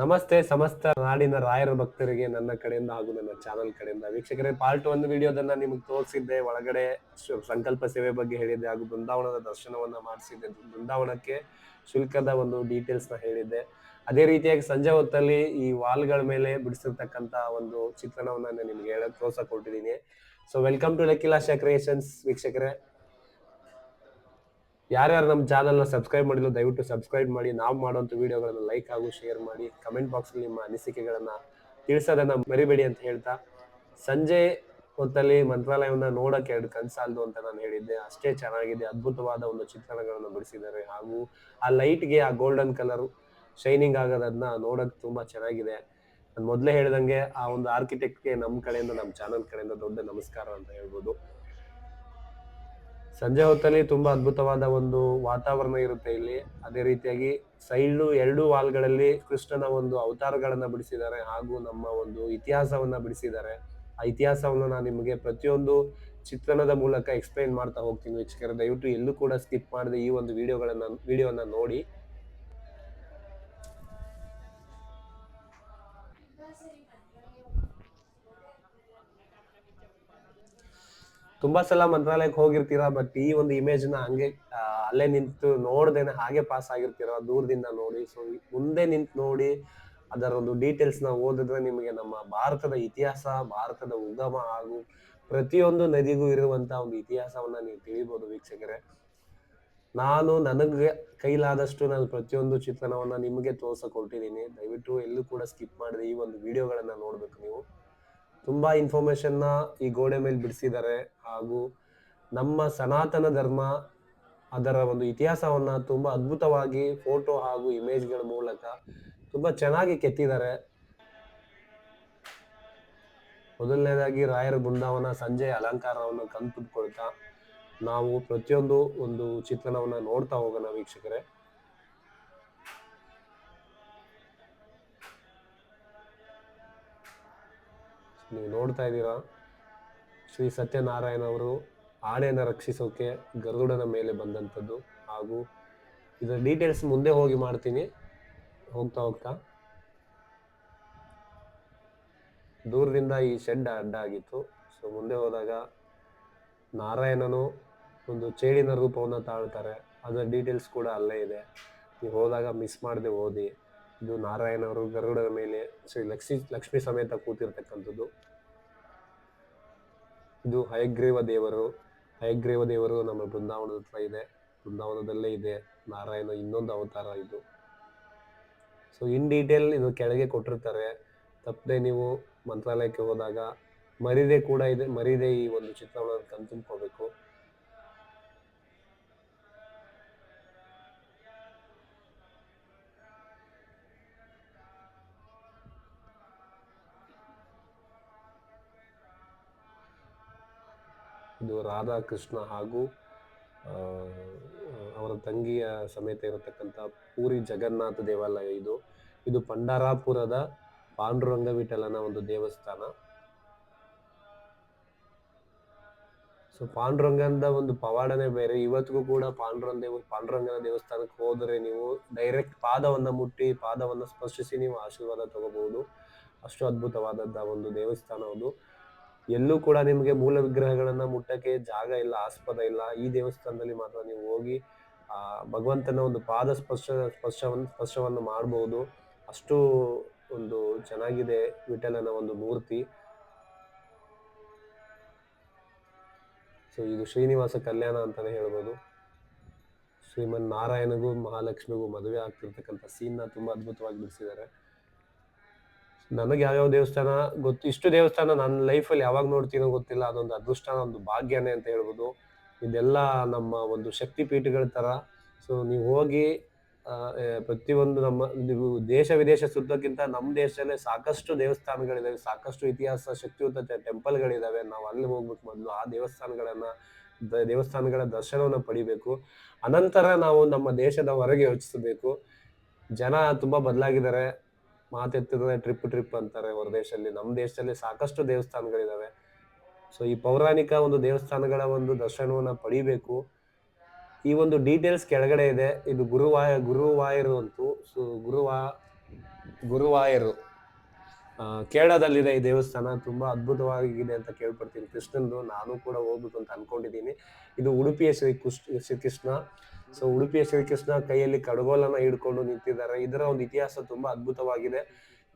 ನಮಸ್ತೆ, ಸಮಸ್ತ ನಾಡಿನ ರಾಯರ ಭಕ್ತರಿಗೆ ನನ್ನ ಕಡೆಯಿಂದ ಹಾಗೂ ನನ್ನ ಚಾನಲ್ ಕಡೆಯಿಂದ. ವೀಕ್ಷಕರೇ ಪಾರ್ಟ್ ಒಂದು ವಿಡಿಯೋದನ್ನ ನಿಮಗೆ ತೋರಿಸಿದ್ದೆ. ಒಳಗಡೆ ಸಂಕಲ್ಪ ಸೇವೆ ಬಗ್ಗೆ ಹೇಳಿದ್ದೆ ಹಾಗೂ ಬೃಂದಾವನದ ದರ್ಶನವನ್ನ ಮಾಡಿಸಿದ್ದೆ. ಬೃಂದಾವನಕ್ಕೆ ಶುಲ್ಕದ ಒಂದು ಡೀಟೇಲ್ಸ್ನ ಹೇಳಿದ್ದೆ. ಅದೇ ರೀತಿಯಾಗಿ ಸಂಜೆ ಹೊತ್ತಲ್ಲಿ ಈ ವಾಲ್ಗಳ ಮೇಲೆ ಬಿಡಿಸಿರ್ತಕ್ಕಂತ ಒಂದು ಚಿತ್ರಣವನ್ನ ನಾನು ನಿಮ್ಗೆ ಹೇಳಕ್ ತೋರ್ಸಕ್ ಕೊಟ್ಟಿದ್ದೀನಿ. ಸೊ ವೆಲ್ಕಮ್ ಟು ಲಕ್ಕಿಲಾಶ ಕ್ರಿಯೇಷನ್ಸ್ ವೀಕ್ಷಕರೇ. ಯಾರ್ಯಾರು ನಮ್ಮ ಚಾನಲ್ನ ಸಬ್ಸ್ಕ್ರೈಬ್ ಮಾಡಿಲ್ಲ, ದಯವಿಟ್ಟು ಸಬ್ಸ್ಕ್ರೈಬ್ ಮಾಡಿ. ನಾವು ಮಾಡುವಂಥ ವೀಡಿಯೋಗಳನ್ನು ಲೈಕ್ ಹಾಗೂ ಶೇರ್ ಮಾಡಿ. ಕಮೆಂಟ್ ಬಾಕ್ಸಲ್ಲಿ ನಿಮ್ಮ ಅನಿಸಿಕೆಗಳನ್ನು ತಿಳಿಸೋದನ್ನು ಮರಿಬೇಡಿ ಅಂತ ಹೇಳ್ತಾ, ಸಂಜೆ ಹೊತ್ತಲ್ಲಿ ಮಂತ್ರಾಲಯವನ್ನ ನೋಡಕ್ಕೆ ಎರಡು ಕನ್ಸಾಲ್ದು ಅಂತ ನಾನು ಹೇಳಿದ್ದೆ. ಅಷ್ಟೇ ಚೆನ್ನಾಗಿದೆ. ಅದ್ಭುತವಾದ ಒಂದು ಚಿತ್ರಣಗಳನ್ನು ಬಿಡಿಸಿದ್ದಾರೆ. ಹಾಗೂ ಆ ಲೈಟ್ಗೆ ಆ ಗೋಲ್ಡನ್ ಕಲರ್ ಶೈನಿಂಗ್ ಆಗೋದನ್ನ ನೋಡಕ್ ತುಂಬಾ ಚೆನ್ನಾಗಿದೆ. ನಾನು ಮೊದಲೇ ಹೇಳ್ದಂಗೆ ಆ ಒಂದು ಆರ್ಕಿಟೆಕ್ಟ್ಗೆ ನಮ್ಮ ಕಡೆಯಿಂದ ನಮ್ಮ ಚಾನಲ್ ಕಡೆಯಿಂದ ದೊಡ್ಡ ನಮಸ್ಕಾರ ಅಂತ ಹೇಳ್ಬೋದು. ಸಂಜೆ ಹೊತ್ತಲ್ಲಿ ತುಂಬಾ ಅದ್ಭುತವಾದ ಒಂದು ವಾತಾವರಣ ಇರುತ್ತೆ ಇಲ್ಲಿ. ಅದೇ ರೀತಿಯಾಗಿ ಸೈಡು ಎರಡು ವಾಲ್ಗಳಲ್ಲಿ ಕೃಷ್ಣನ ಒಂದು ಅವತಾರಗಳನ್ನ ಬಿಡಿಸಿದ್ದಾರೆ ಹಾಗೂ ನಮ್ಮ ಒಂದು ಇತಿಹಾಸವನ್ನ ಬಿಡಿಸಿದ್ದಾರೆ. ಆ ಇತಿಹಾಸವನ್ನು ನಾನು ನಿಮಗೆ ಪ್ರತಿಯೊಂದು ಚಿತ್ರಣದ ಮೂಲಕ ಎಕ್ಸ್ಪ್ಲೈನ್ ಮಾಡ್ತಾ ಹೋಗ್ತೀನಿ ವೀಕ್ಷಕರೇ. ದಯವಿಟ್ಟು ಎಲ್ಲೂ ಕೂಡ ಸ್ಕಿಪ್ ಮಾಡದೆ ಈ ಒಂದು ವಿಡಿಯೋಗಳನ್ನ ವಿಡಿಯೋನ ನೋಡಿ. ತುಂಬಾ ಸಲ ಮಂತ್ರಾಲಯಕ್ಕೆ ಹೋಗಿರ್ತೀರಾ ಬಟ್ ಈ ಒಂದು ಇಮೇಜ್ನ ಹಂಗೆ ಅಲ್ಲೇ ನಿಂತು ನೋಡ್ದೇನೆ ಹಾಗೆ ಪಾಸ್ ಆಗಿರ್ತೀರಾ, ದೂರದಿಂದ ನೋಡಿ. ಸೊ ಮುಂದೆ ನಿಂತು ನೋಡಿ, ಅದರ ಒಂದು ಡೀಟೇಲ್ಸ್ನ ಓದಿದ್ರೆ ನಿಮಗೆ ನಮ್ಮ ಭಾರತದ ಇತಿಹಾಸ, ಭಾರತದ ಉಗಮ ಹಾಗೂ ಪ್ರತಿಯೊಂದು ನದಿಗೂ ಇರುವಂತ ಒಂದು ಇತಿಹಾಸವನ್ನ ನೀವು ತಿಳಿಬಹುದು ವೀಕ್ಷಕರೇ. ನಾನು ನನಗೆ ಕೈಲಾದಷ್ಟು ನಾನು ಪ್ರತಿಯೊಂದು ಚಿತ್ರಣವನ್ನ ನಿಮಗೆ ತೋರ್ಸಕೊಟ್ಟಿದ್ದೀನಿ. ದಯವಿಟ್ಟು ಎಲ್ಲೂ ಕೂಡ ಸ್ಕಿಪ್ ಮಾಡದೆ ಈ ಒಂದು ವಿಡಿಯೋಗಳನ್ನ ನೋಡ್ಬೇಕು ನೀವು. ತುಂಬಾ ಇನ್ಫಾರ್ಮೇಶನ್ನ ಈ ಗೋಡೆ ಮೇಲೆ ಬಿಡಿಸಿದ್ದಾರೆ. ಹಾಗೂ ನಮ್ಮ ಸನಾತನ ಧರ್ಮ ಅದರ ಒಂದು ಇತಿಹಾಸವನ್ನ ತುಂಬಾ ಅದ್ಭುತವಾಗಿ ಫೋಟೋ ಹಾಗೂ ಇಮೇಜ್ಗಳ ಮೂಲಕ ತುಂಬಾ ಚೆನ್ನಾಗಿ ಕೆತ್ತಿದ್ದಾರೆ. ಮೊದಲನೇದಾಗಿ ರಾಯರ ಬೃಂದಾವನ ಸಂಜೆ ಅಲಂಕಾರವನ್ನು ಕಣ್ತುಕೊಳ್ತಾ ನಾವು ಪ್ರತಿಯೊಂದು ಒಂದು ಚಿತ್ರಣವನ್ನ ನೋಡ್ತಾ ಹೋಗೋಣ ವೀಕ್ಷಕರೇ. ನೀವು ನೋಡ್ತಾ ಇದ್ದೀರಾ? ಶ್ರೀ ಸತ್ಯನಾರಾಯಣ ಅವರು ಆನೆಯನ್ನು ರಕ್ಷಿಸೋಕೆ ಗರುಡನ ಮೇಲೆ ಬಂದಂಥದ್ದು. ಹಾಗೂ ಇದರ ಡೀಟೇಲ್ಸ್ ಮುಂದೆ ಹೋಗಿ ಮಾಡ್ತೀನಿ. ಹೋಗ್ತಾ ಹೋಗ್ತಾ. ದೂರದಿಂದ ಈ ಶೆಡ್ ಅಡ್ಡ ಆಗಿತ್ತು ಸೊ ಮುಂದೆ ಹೋದಾಗ ನಾರಾಯಣನು ಒಂದು ಚೇಳಿನ ರೂಪವನ್ನು ತಾಳ್ತಾರೆ. ಅದರ ಡೀಟೇಲ್ಸ್ ಕೂಡ ಅಲ್ಲೇ ಇದೆ. ನೀವು ಹೋದಾಗ ಮಿಸ್ ಮಾಡದೆ ಓದಿ. ಇದು ನಾರಾಯಣ ಅವರು ಗರುಡರ ಮೇಲೆ ಶ್ರೀ ಲಕ್ಷ್ಮಿ ಲಕ್ಷ್ಮಿ ಸಮೇತ ಕೂತಿರ್ತಕ್ಕಂಥದ್ದು. ಇದು ಹಯಗ್ರೀವ ದೇವರು. ಹಯಗ್ರೀವ ದೇವರು ನಮ್ಮ ಬೃಂದಾವನದ ಹತ್ರ ಇದೆ. ಬೃಂದಾವನದಲ್ಲೇ ಇದೆ. ನಾರಾಯಣ ಇನ್ನೊಂದು ಅವತಾರ ಇದು. ಸೊ ಇನ್ ಡೀಟೇಲ್ ಇದು ಕೆಳಗೆ ಕೊಟ್ಟಿರ್ತಾರೆ. ತಪ್ಪದೆ ನೀವು ಮಂತ್ರಾಲಯಕ್ಕೆ ಹೋದಾಗ ಮರಿದೆ ಕೂಡ ಇದೆ. ಮರಿದೆ ಈ ಒಂದು ಚಿತ್ರವನ್ನು ಕಣ್ತುಂಬ್ಕೋಬೇಕು ಇದು ರಾಧಾ ಕೃಷ್ಣ ಹಾಗೂ ಅವರ ತಂಗಿಯ ಸಮೇತ ಇರತಕ್ಕಂಥ ಪೂರಿ ಜಗನ್ನಾಥ ದೇವಾಲಯ ಇದು. ಇದು ಪಂಡರಾಪುರದ ಪಾಂಡುರಂಗ ವಿಠಲನ ಒಂದು ದೇವಸ್ಥಾನ. ಸೊ ಪಾಂಡುರಂಗದ ಒಂದು ಪವಾಡನೆ ಬೇರೆ. ಇವತ್ತಿಗೂ ಕೂಡ ಪಾಂಡುರಂಗ ದೇವ ಪಾಂಡುರಂಗನ ದೇವಸ್ಥಾನಕ್ಕೆ ಹೋದರೆ ನೀವು ಡೈರೆಕ್ಟ್ ಪಾದವನ್ನ ಮುಟ್ಟಿ, ಪಾದವನ್ನ ಸ್ಪರ್ಶಿಸಿ ನೀವು ಆಶೀರ್ವಾದ ತಗೋಬಹುದು ಅಷ್ಟು ಅದ್ಭುತವಾದಂತಹ ಒಂದು ದೇವಸ್ಥಾನ ಅದು. ಎಲ್ಲೂ ಕೂಡ ನಿಮಗೆ ಮೂಲ ವಿಗ್ರಹಗಳನ್ನ ಮುಟ್ಟಕ್ಕೆ ಜಾಗ ಇಲ್ಲ, ಆಸ್ಪದ ಇಲ್ಲ. ಈ ದೇವಸ್ಥಾನದಲ್ಲಿ ಮಾತ್ರ ನೀವು ಹೋಗಿ, ಆ, ಭಗವಂತನ ಒಂದು ಪಾದ ಸ್ಪರ್ಶ ಸ್ಪರ್ಶವನ್ನು ಸ್ಪರ್ಶವನ್ನು ಮಾಡಬಹುದು ಅಷ್ಟು ಒಂದು ಚೆನ್ನಾಗಿದೆ ವಿಠಲನ ಒಂದು ಮೂರ್ತಿ. ಸೊ ಇದು ಶ್ರೀನಿವಾಸ ಕಲ್ಯಾಣ ಅಂತಾನೆ ಹೇಳ್ಬೋದು. ಶ್ರೀಮನ್ ನಾರಾಯಣಗೂ ಮಹಾಲಕ್ಷ್ಮಿಗೂ ಮದುವೆ ಆಗ್ತಿರ್ತಕ್ಕಂಥ ಸೀನ್ನ ತುಂಬಾ ಅದ್ಭುತವಾಗಿ ಬಿಡಿಸಿದ್ದಾರೆ. ನನಗೆ ಯಾವ್ಯಾವ ದೇವಸ್ಥಾನ ಗೊತ್ತು, ಇಷ್ಟು ದೇವಸ್ಥಾನ ನನ್ನ ಲೈಫಲ್ಲಿ ಯಾವಾಗ ನೋಡ್ತೀನೋ ಗೊತ್ತಿಲ್ಲ. ಅದೊಂದು ಅದೃಷ್ಟ ಒಂದು ಭಾಗ್ಯನೇ ಅಂತ ಹೇಳ್ಬೋದು. ಇದೆಲ್ಲ ನಮ್ಮ ಒಂದು ಶಕ್ತಿ ಪೀಠಗಳ ತರ ಸೊ ನೀವು ಹೋಗಿ ಪ್ರತಿಯೊಂದು ನಮ್ಮ ದೇಶ ವಿದೇಶ ಸುತ್ತಕ್ಕಿಂತ ನಮ್ಮ ದೇಶದಲ್ಲೇ ಸಾಕಷ್ಟು ದೇವಸ್ಥಾನಗಳಿದ್ದಾವೆ ಸಾಕಷ್ಟು ಇತಿಹಾಸ, ಶಕ್ತಿಯುತ ಟೆಂಪಲ್ಗಳಿದ್ದಾವೆ ನಾವು ಅಲ್ಲಿ ಹೋಗ್ಬೇಕು ಮೊದಲು ಆ ದೇವಸ್ಥಾನಗಳನ್ನು ದೇವಸ್ಥಾನಗಳ ದರ್ಶನವನ್ನು ಪಡಿಬೇಕು. ಅನಂತರ ನಾವು ನಮ್ಮ ದೇಶದ ಹೊರಗೆ ಯೋಚಿಸಬೇಕು. ಜನ ತುಂಬಾ ಬದಲಾಗಿದ್ದಾರೆ. ಮಾತೆತ್ತಿದ್ರೆ ಟ್ರಿಪ್ ಟ್ರಿಪ್ ಅಂತಾರೆ ಹೊರ ದೇಶದಲ್ಲಿ. ನಮ್ಮ ದೇಶದಲ್ಲಿ ಸಾಕಷ್ಟು ದೇವಸ್ಥಾನಗಳಿದಾವೆ. ಸೊ ಈ ಪೌರಾಣಿಕ ಒಂದು ದೇವಸ್ಥಾನಗಳ ಒಂದು ದರ್ಶನವನ್ನ ಪಡಿಬೇಕು. ಈ ಒಂದು ಡೀಟೇಲ್ಸ್ ಕೆಳಗಡೆ ಇದೆ. ಇದು ಗುರುವಾಯ, ಗುರುವಾಯರು ಅಂತೂ, ಸೊ, ಗುರುವಾ, ಗುರುವಾಯರು. ಕೇರಳದಲ್ಲಿದೆ ಈ ದೇವಸ್ಥಾನ. ತುಂಬಾ ಅದ್ಭುತವಾಗಿದೆ ಅಂತ ಕೇಳ್ಪಡ್ತೀನಿ. ಕೃಷ್ಣಂದು ನಾನು ಕೂಡ ಹೋಗ್ಬೇಕು ಅಂತ ಅನ್ಕೊಂಡಿದ್ದೀನಿ. ಇದು ಉಡುಪಿಯ ಶ್ರೀ ಕೃಷ್ಣ ಶ್ರೀಕೃಷ್ಣ. ಸೊ ಉಡುಪಿಯ ಶ್ರೀಕೃಷ್ಣ ಕೈಯಲ್ಲಿ ಕಡಗೋಲನ್ನ ಹಿಡ್ಕೊಂಡು ನಿಂತಿದ್ದಾರೆ. ಇದರ ಒಂದು ಇತಿಹಾಸ ತುಂಬಾ ಅದ್ಭುತವಾಗಿದೆ.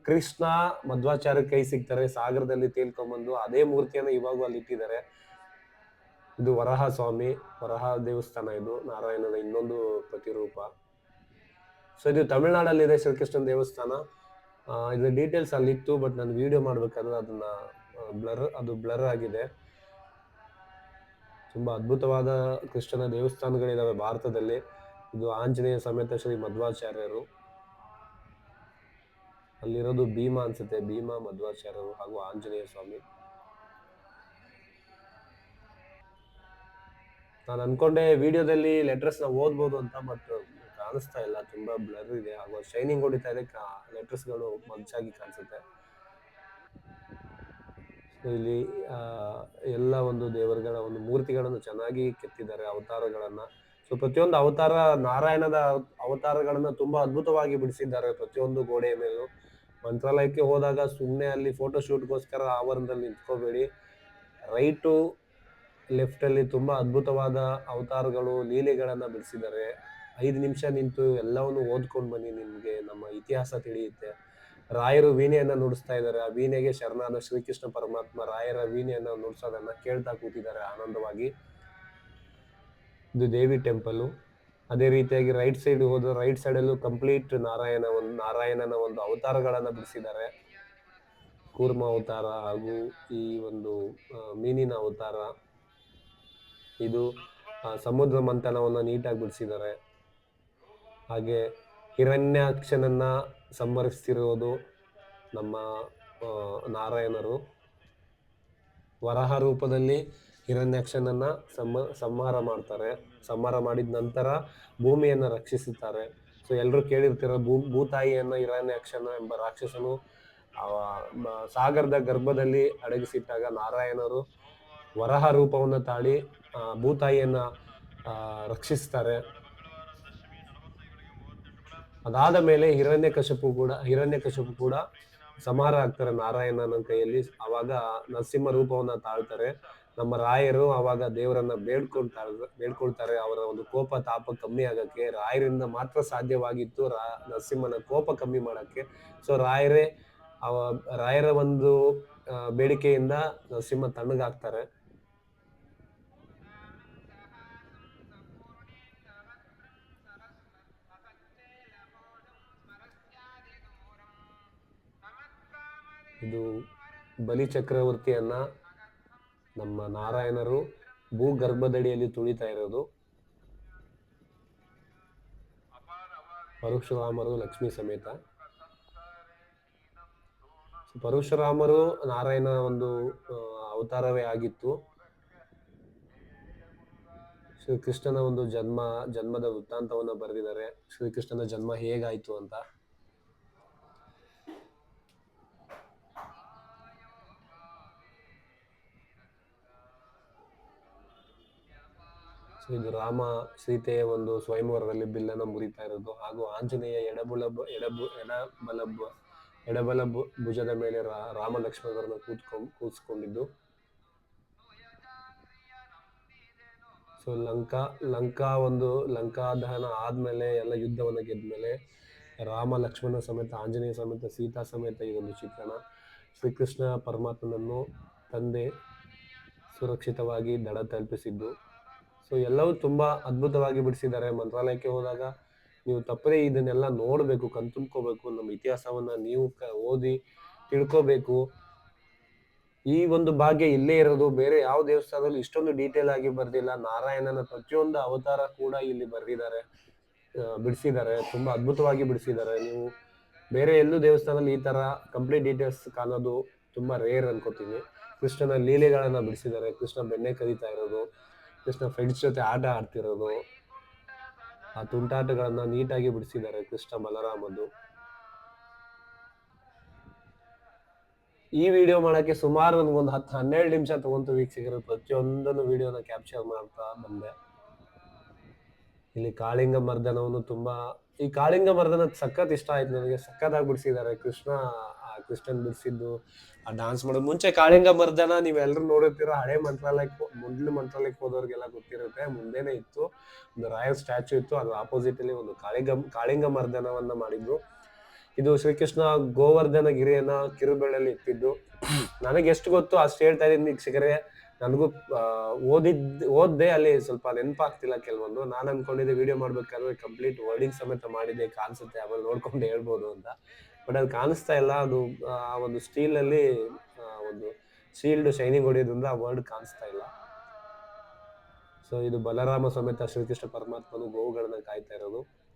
ಕೃಷ್ಣ ಮಧ್ವಾಚಾರ್ಯ ಕೈ ಸಿಗ್ತಾರೆ, ಸಾಗರದಲ್ಲಿ ತೇಲ್ಕೊಂಡ್ಬಂದು ಅದೇ ಮೂರ್ತಿಯನ್ನು ಇವಾಗೂ ಅಲ್ಲಿ ಇಟ್ಟಿದ್ದಾರೆ. ಇದು ವರಹ ಸ್ವಾಮಿ, ವರಹ ದೇವಸ್ಥಾನ ಇದು, ನಾರಾಯಣನ ಇನ್ನೊಂದು ಪ್ರತಿರೂಪ. ಸೊ ಇದು ತಮಿಳ್ನಾಡಲ್ಲಿದೆ ಶ್ರೀಕೃಷ್ಣ ದೇವಸ್ಥಾನ. ಇದರ ಡೀಟೇಲ್ಸ್ ಅಲ್ಲಿತ್ತು ಬಟ್ ನಾನು ವಿಡಿಯೋ ಮಾಡ್ಬೇಕಾದ್ರೆ ಅದನ್ನ ಬ್ಲರ್ ಅದು ಬ್ಲರ್ ಆಗಿದೆ. ತುಂಬಾ ಅದ್ಭುತವಾದ ಕೃಷ್ಣನ ದೇವಸ್ಥಾನಗಳಿದ್ದಾವೆ ಭಾರತದಲ್ಲಿ. ಇದು ಆಂಜನೇಯ ಸಮೇತ ಶ್ರೀ ಮಧ್ವಾಚಾರ್ಯರು. ಅಲ್ಲಿರೋದು ಭೀಮಾ ಅನ್ಸುತ್ತೆ, ಭೀಮಾ, ಮಧ್ವಾಚಾರ್ಯರು ಹಾಗೂ ಆಂಜನೇಯ ಸ್ವಾಮಿ. ನಾನು ಅನ್ಕೊಂಡೆ ವಿಡಿಯೋದಲ್ಲಿ ಲೆಟರ್ಸ್ನ ಓದ್ಬೋದು ಅಂತ ಬಟ್ ಕಾಣಿಸ್ತಾ ಇಲ್ಲ. ತುಂಬಾ ಬ್ಲರ್ ಇದೆ. ಹಾಗೂ ಶೈನಿಂಗ್ ಹೊಡಿತಾ ಇದೆ. ಲೆಟರ್ಸ್ಗಳು ಮಂಚಾಗಿ ಕಾಣಿಸುತ್ತೆ. ಇಲ್ಲಿ ಒಂದು ದೇವರುಗಳ ಒಂದು ಮೂರ್ತಿಗಳನ್ನು ಚೆನ್ನಾಗಿ ಕೆತ್ತಿದ್ದಾರೆ, ಅವತಾರಗಳನ್ನ. ಸೊ ಪ್ರತಿಯೊಂದು ಅವತಾರ, ನಾರಾಯಣದ ಅವತಾರಗಳನ್ನ ತುಂಬಾ ಅದ್ಭುತವಾಗಿ ಬಿಡಿಸಿದ್ದಾರೆ ಪ್ರತಿಯೊಂದು ಗೋಡೆಯ ಮೇಲೂ. ಮಂತ್ರಾಲಯಕ್ಕೆ ಹೋದಾಗ ಸುಮ್ಮನೆ ಅಲ್ಲಿ ಫೋಟೋ ಶೂಟ್ಗೋಸ್ಕರ ಆವರಣದಲ್ಲಿ ನಿಂತ್ಕೋಬೇಡಿ. ರೈಟು ಲೆಫ್ಟ್ ಅಲ್ಲಿ ತುಂಬಾ ಅದ್ಭುತವಾದ ಅವತಾರಗಳು, ಲೀಲೆಗಳನ್ನ ಬಿಡಿಸಿದ್ದಾರೆ. ಐದು ನಿಮಿಷ ನಿಂತು ಎಲ್ಲವನ್ನು ಓದ್ಕೊಂಡು ಬನ್ನಿ ನಿಮ್ಗೆ, ನಮ್ಮ ಇತಿಹಾಸ ತಿಳಿಯುತ್ತೆ. ರಾಯರು ವೀಣೆಯನ್ನ ನುಡಿಸ್ತಾ ಇದ್ದಾರೆ. ಆ ವೀಣೆಗೆ ಶರಣಾದ ಶ್ರೀಕೃಷ್ಣ ಪರಮಾತ್ಮ ರಾಯರ ವೀಣೆಯನ್ನ ನುಡಿಸೋದನ್ನ ಕೇಳ್ತಾ ಕೂತಿದ್ದಾರೆ ಆನಂದವಾಗಿ. ಇದು ದೇವಿ ಟೆಂಪಲ್. ಅದೇ ರೀತಿಯಾಗಿ ರೈಟ್ ಸೈಡ್ ಹೋದ ರೈಟ್ ಸೈಡ್ ಅಲ್ಲೂ ಕಂಪ್ಲೀಟ್ ನಾರಾಯಣ ಒಂದು ನಾರಾಯಣನ ಒಂದು ಅವತಾರಗಳನ್ನ ಬಿಡಿಸಿದ್ದಾರೆ. ಕೂರ್ಮ ಅವತಾರ ಹಾಗೂ ಈ ಒಂದು ಮೀನಿನ ಅವತಾರ. ಇದು ಸಮುದ್ರ ಮಂಥನವನ್ನು ನೀಟಾಗಿ ಬಿಡಿಸಿದ್ದಾರೆ. ಹಾಗೆ ಹಿರಣ್ಯಾಕ್ಷನನ್ನ ಸಂವರಿಸ್ತಿರೋದು ನಮ್ಮ ನಾರಾಯಣರು. ವರಹ ರೂಪದಲ್ಲಿ ಹಿರಣ್ಯಾಕ್ಷನನ್ನ ಸಮ ಸಂಹಾರ ಮಾಡ್ತಾರೆ. ಸಂಹಾರ ಮಾಡಿದ ನಂತರ ಭೂಮಿಯನ್ನು ರಕ್ಷಿಸುತ್ತಾರೆ. ಸೊ ಎಲ್ಲರೂ ಕೇಳಿರ್ತೀರ ಭೂ, ಭೂತಾಯಿಯನ್ನ ಹಿರಣ್ಯಾಕ್ಷನ ಎಂಬ ರಾಕ್ಷಸನು ಸಾಗರದ ಗರ್ಭದಲ್ಲಿ ಅಡಗಿಸಿಟ್ಟಾಗ ನಾರಾಯಣರು ವರಹ ರೂಪವನ್ನು ತಾಳಿ ಭೂತಾಯಿಯನ್ನ ರಕ್ಷಿಸ್ತಾರೆ. ಅದಾದ ಮೇಲೆ ಹಿರಣ್ಯಕಶಪು ಕೂಡ ಹಿರಣ್ಯಕಶಪು ಕೂಡ ಸಮಾರ ಆಗ್ತಾರೆ ನಾರಾಯಣನ ಕೈಯಲ್ಲಿ. ಅವಾಗ ನರಸಿಂಹ ರೂಪವನ್ನ ತಾಳ್ತಾರೆ. ನಮ್ಮ ರಾಯರು ಅವಾಗ ದೇವರನ್ನ ಬೇಡ್ಕೊಳ್ತಾರೆ ಬೇಡ್ಕೊಳ್ತಾರೆ. ಅವರ ಒಂದು ಕೋಪ, ತಾಪ ಕಮ್ಮಿ ಆಗಕ್ಕೆ, ರಾಯರಿಂದ ಮಾತ್ರ ಸಾಧ್ಯವಾಗಿತ್ತು ರಾ, ನರಸಿಂಹನ ಕೋಪ ಕಮ್ಮಿ ಮಾಡಕ್ಕೆ. ಸೊ ರಾಯರೇ, ಅವ, ರಾಯರ ಒಂದು ಬೇಡಿಕೆಯಿಂದ ನರಸಿಂಹ ತಣ್ಣಗಾಗ್ತಾರೆ. ಇದು ಬಲಿ ಚಕ್ರವರ್ತಿಯನ್ನ ನಮ್ಮ ನಾರಾಯಣರು ಭೂಗರ್ಭದಡಿಯಲ್ಲಿ ತುಳಿತಾ ಇರೋದು. ಪರಶುರಾಮರು ಲಕ್ಷ್ಮೀ ಸಮೇತ. ಪರಶುರಾಮರು ನಾರಾಯಣ ಒಂದು ಅವತಾರವೇ ಆಗಿತ್ತು. ಶ್ರೀಕೃಷ್ಣನ ಒಂದು ಜನ್ಮ, ಜನ್ಮದ ವೃತ್ತಾಂತವನ್ನು ಬರೆದಿದ್ದಾರೆ. ಶ್ರೀಕೃಷ್ಣನ ಜನ್ಮ ಹೇಗಾಯ್ತು ಅಂತ. ಸೊ ಇದು ರಾಮ ಸೀತೆಯ ಒಂದು ಸ್ವಯಂವರದಲ್ಲಿ ಬಿಲ್ಲನ್ನು ಮುರಿತಾ ಇರೋದು. ಹಾಗೂ ಆಂಜನೇಯ ಎಡಬುಲ ಎಡಬು, ಎಡಬಲ ಎಡಬಲ ಭುಜದ ಮೇಲೆ ರಾಮ ಲಕ್ಷ್ಮಣರನ್ನ ಕೂತ್ಕೊಂಡು ಕೂರಿಸ್ಕೊಂಡಿದ್ದು ಸೊ ಲಂಕಾ ಲಂಕಾ ಒಂದು ಲಂಕಾ ದಹನ ಆದ್ಮೇಲೆ ಎಲ್ಲ ಯುದ್ಧವನ್ನು ಗೆದ್ಮೇಲೆ ರಾಮ ಲಕ್ಷ್ಮಣ ಸಮೇತ, ಆಂಜನೇಯ ಸಮೇತ, ಸೀತಾ ಸಮೇತ ಈ ಒಂದು ಚಿತ್ರಣ ಶ್ರೀಕೃಷ್ಣ ಪರಮಾತ್ಮನನ್ನು ತಂದೆ ಸುರಕ್ಷಿತವಾಗಿ ದಡ ತಲುಪಿಸಿದ್ದು. ಸೊ ಎಲ್ಲವೂ ತುಂಬಾ ಅದ್ಭುತವಾಗಿ ಬಿಡಿಸಿದ್ದಾರೆ. ಮಂತ್ರಾಲಯಕ್ಕೆ ಹೋದಾಗ ನೀವು ತಪ್ಪದೇ ಇದನ್ನೆಲ್ಲ ನೋಡಬೇಕು ಕಣ್ತುಂಬ್ಕೋಬೇಕು ನಮ್ಮ ಇತಿಹಾಸವನ್ನ ನೀವು ಓದಿ ತಿಳ್ಕೋಬೇಕು. ಈ ಒಂದು ಭಾಗ್ಯ ಇಲ್ಲೇ ಇರೋದು, ಬೇರೆ ಯಾವ ದೇವಸ್ಥಾನದಲ್ಲಿ ಇಷ್ಟೊಂದು ಡೀಟೇಲ್ ಆಗಿ ಬರ್ದಿಲ್ಲ. ನಾರಾಯಣನ ಪ್ರತಿಯೊಂದು ಅವತಾರ ಕೂಡ ಇಲ್ಲಿ ಬರೆದಿದ್ದಾರೆ ಬಿಡಿಸಿದ್ದಾರೆ. ತುಂಬಾ ಅದ್ಭುತವಾಗಿ ಬಿಡಿಸಿದ್ದಾರೆ. ನೀವು ಬೇರೆ ಎಲ್ಲೂ ದೇವಸ್ಥಾನದಲ್ಲಿ ಈ ತರ ಕಂಪ್ಲೀಟ್ ಡೀಟೇಲ್ಸ್ ಕಾಣೋದು ತುಂಬಾ ರೇರ್ ಅನ್ಕೋತೀನಿ. ಕೃಷ್ಣನ ಲೀಲೆಗಳನ್ನ ಬಿಡಿಸಿದ್ದಾರೆ. ಕೃಷ್ಣ ಬೆಣ್ಣೆ ಕರಿತಾ ಇರೋದು. ಕೃಷ್ಣ ಫ್ರೆಂಡ್ಸ್ ಜೊತೆ ಆಟ ಆಡ್ತಿರೋದು. ಆ ತುಂಟಾಟಗಳನ್ನ ನೀಟಾಗಿ ಬಿಡಿಸಿದ್ದಾರೆ ಕೃಷ್ಣ ಬಲರಾಮದ್ದು ಈ ವಿಡಿಯೋ ಮಾಡಕ್ಕೆ ಸುಮಾರು ಒಂದು ಹತ್ತು ಹನ್ನೆರಡು ನಿಮಿಷ ತಗೊಂತು ವೀಕ್ಷಕರು, ಪ್ರತಿಯೊಂದನ್ನು ವಿಡಿಯೋನ ಕ್ಯಾಪ್ಚರ್ ಮಾಡ್ತಾ ಬಂದೆ. ಇಲ್ಲಿ ಕಾಳಿಂಗ ಮರ್ದನವನ್ನು ತುಂಬಾ, ಈ ಕಾಳಿಂಗ ಮರ್ದನ ಸಖತ್ ಇಷ್ಟ ಆಯ್ತು ನನಗೆ. ಸಖತ್ತಾಗಿ ಬಿಡಿಸಿದ್ದಾರೆ ಕೃಷ್ಣ. ಕೃಷ್ಣನ್ ಬಿಡಿಸಿದ್ದು, ಆ ಡಾನ್ಸ್ ಮಾಡೋದು. ಮುಂಚೆ ಕಾಳಿಂಗ ಮರ್ದನ ನೀವೆಲ್ಲರೂ ನೋಡಿರ್ತೀರ, ಹಳೆ ಮಂತ್ರಾಲಯಕ್ಕೆ ಮೊದಲು ಮಂತ್ರಾಲಯಕ್ಕೆ ಹೋದವ್ರಿಗೆಲ್ಲ ಗೊತ್ತಿರುತ್ತೆ. ಮುಂದೆನೆ ಇತ್ತು, ಒಂದು ರಾಯಲ್ ಸ್ಟ್ಯಾಚು ಇತ್ತು ಅದ್ರ ಆಪೋಸಿಟ್ ಅಲ್ಲಿ ಒಂದು ಕಾಳಿಂಗ ಕಾಳಿಂಗ ಮರ್ದನವನ್ನ ಮಾಡಿದ್ರು. ಇದು ಶ್ರೀಕೃಷ್ಣ ಗೋವರ್ಧನ ಗಿರಿಯನ್ನ ಕಿರುಬೆಳಲ್ಲಿ ಇಟ್ಟಿದ್ದು. ನನಗೆ ಎಷ್ಟು ಗೊತ್ತು, ಅಷ್ಟು ಹೇಳ್ತಾ ಇದ್ದೀನಿ ವೀಕ್ಷಕರೇ. ನನಗೂ ಓದಿದ್, ಓದ್ದೆ ಅಲ್ಲಿ ಸ್ವಲ್ಪ ನೆನಪಾಗ್ತಿಲ್ಲ ಕೆಲವೊಂದು. ನಾನು ಅನ್ಕೊಂಡಿದ್ದೆ ವಿಡಿಯೋ ಮಾಡ್ಬೇಕಾದ್ರೆ ಕಂಪ್ಲೀಟ್ ವರ್ಡಿಂಗ್ ಸಮೇತ ಮಾಡಿದ್ದೆ ಕಾಣಿಸುತ್ತೆ ಆಮೇಲೆ ನೋಡ್ಕೊಂಡು ಹೇಳ್ಬೋದು ಅಂತ. ಬಟ್ ಅದು ಕಾಣಿಸ್ತಾ ಇಲ್ಲ. ಅದು, ಆ, ಒಂದು ಸ್ಟೀಲ್ ಅಲ್ಲಿ ಒಂದು ಶೀಲ್ಡ್ ಶೈನಿಂಗ್ ಹೊಡೆಯೋದ್ರಿಂದ ಆ ವರ್ಡ್ ಕಾಣಿಸ್ತಾ ಇಲ್ಲ. ಸೊ ಇದು ಬಲರಾಮ ಸಮೇತ ಶ್ರೀಕೃಷ್ಣ ಪರಮಾತ್ಮನು ಗೋವುಗಳನ್ನ ಕಾಯ್ತಾ ಇರೋದು.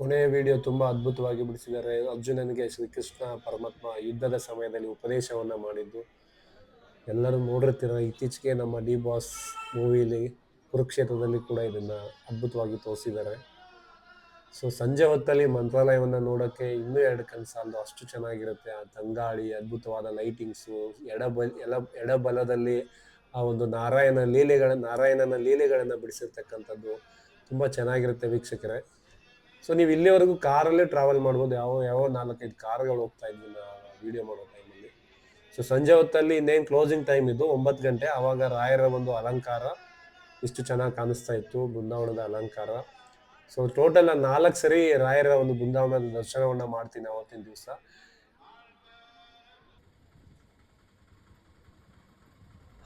ಕೊನೆಯ ವಿಡಿಯೋ ತುಂಬಾ ಅದ್ಭುತವಾಗಿ ಬಿಡಿಸಿದ್ದಾರೆ. ಅರ್ಜುನನಿಗೆ ಶ್ರೀಕೃಷ್ಣ ಪರಮಾತ್ಮ ಯುದ್ಧದ ಸಮಯದಲ್ಲಿ ಉಪದೇಶವನ್ನ ಮಾಡಿದ್ದು. ಎಲ್ಲರೂ ನೋಡಿರ್ತೀರ, ಇತ್ತೀಚೆಗೆ ನಮ್ಮ ಡಿ ಬಾಸ್ ಮೂವಿಲಿ ಕುರುಕ್ಷೇತ್ರದಲ್ಲಿ ಕೂಡ ಇದನ್ನ ಅದ್ಭುತವಾಗಿ ತೋರಿಸಿದ್ದಾರೆ. ಸೊ ಸಂಜೆ ಹೊತ್ತಲ್ಲಿ ಮಂತ್ರಾಲಯವನ್ನ ನೋಡೋಕ್ಕೆ ಇನ್ನೂ ಎರಡು ಕನಸಾಲ್ದು ಅಷ್ಟು ಚೆನ್ನಾಗಿರುತ್ತೆ. ಆ ತಂಗಾಳಿ, ಅದ್ಭುತವಾದ ಲೈಟಿಂಗ್ಸು ಎಡಬಲ್ ಎಡ ಎಡಬಲದಲ್ಲಿ ಆ ಒಂದು ನಾರಾಯಣ ಲೀಲೆಗಳ, ನಾರಾಯಣನ ಲೀಲೆಗಳನ್ನು ಬಿಡಿಸಿರ್ತಕ್ಕಂಥದ್ದು ತುಂಬ ಚೆನ್ನಾಗಿರುತ್ತೆ ವೀಕ್ಷಕರೇ. ಸೊ ನೀವು ಇಲ್ಲಿವರೆಗೂ ಕಾರಲ್ಲೇ ಟ್ರಾವೆಲ್ ಮಾಡ್ಬೋದು. ಯಾವ ಯಾವ ನಾಲ್ಕೈದು ಕಾರ್ಗಳು ಹೋಗ್ತಾ ಇದ್ವಿ ವಿಡಿಯೋ ಮಾಡೋ ಟೈಮಲ್ಲಿ ಸೊ ಸಂಜೆ ಹೊತ್ತಲ್ಲಿ ಇನ್ನೇನು ಕ್ಲೋಸಿಂಗ್ ಟೈಮ್ ಇದ್ದು ಒಂಬತ್ತು ಗಂಟೆ ಆವಾಗ ರಾಯರ ಒಂದು ಅಲಂಕಾರ. ಇಷ್ಟು ಚೆನ್ನಾಗಿ ಕಾಣಿಸ್ತಾ ಇತ್ತು, ಬೃಂದಾವನದ ಅಲಂಕಾರ. ಸೊ ಟೋಟಲ್ ನಾಲ್ಕು ಸರಿ ರಾಯರ ಒಂದು ಬೃಂದಾವನದ ದರ್ಶನವನ್ನು ಮಾಡ್ತೀನಿ ಅವತ್ತಿನ ದಿವಸ.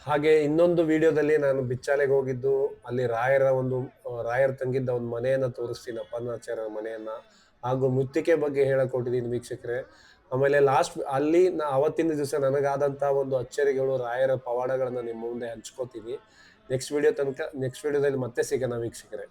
ಹಾಗೆ ಇನ್ನೊಂದು ವಿಡಿಯೋದಲ್ಲಿ ನಾನು ಬಿಚ್ಚಾಲೆಗೆ ಹೋಗಿದ್ದು, ಅಲ್ಲಿ ರಾಯರ ಒಂದು ರಾಯರ್ ತಂಗಿದ್ದ ಒಂದು ಮನೆಯನ್ನ ತೋರಿಸ್ತೀನಿ ಅಪ್ಪನಾಚಾರ್ಯರ ಮನೆಯನ್ನ. ಹಾಗೂ ಮುತ್ತಿಗೆ ಬಗ್ಗೆ ಹೇಳಕೊಟ್ಟಿದ್ದೀನಿ ವೀಕ್ಷಕರೇ. ಆಮೇಲೆ ಲಾಸ್ಟ್ ಅಲ್ಲಿ ನಾ, ಅವತ್ತಿನ ದಿವಸ ನನಗಾದಂತ ಒಂದು ಅಚ್ಚರಿಗಳು, ರಾಯರ ಪವಾಡಗಳನ್ನ ನಿಮ್ಮ ಮುಂದೆ ಹಂಚ್ಕೋತೀನಿ. ನೆಕ್ಸ್ಟ್ ವಿಡಿಯೋ ತನಕ ನೆಕ್ಸ್ಟ್ ವಿಡಿಯೋದಲ್ಲಿ ಮತ್ತೆ ಸಿಗೋಣ ವೀಕ್ಷಕರೇ.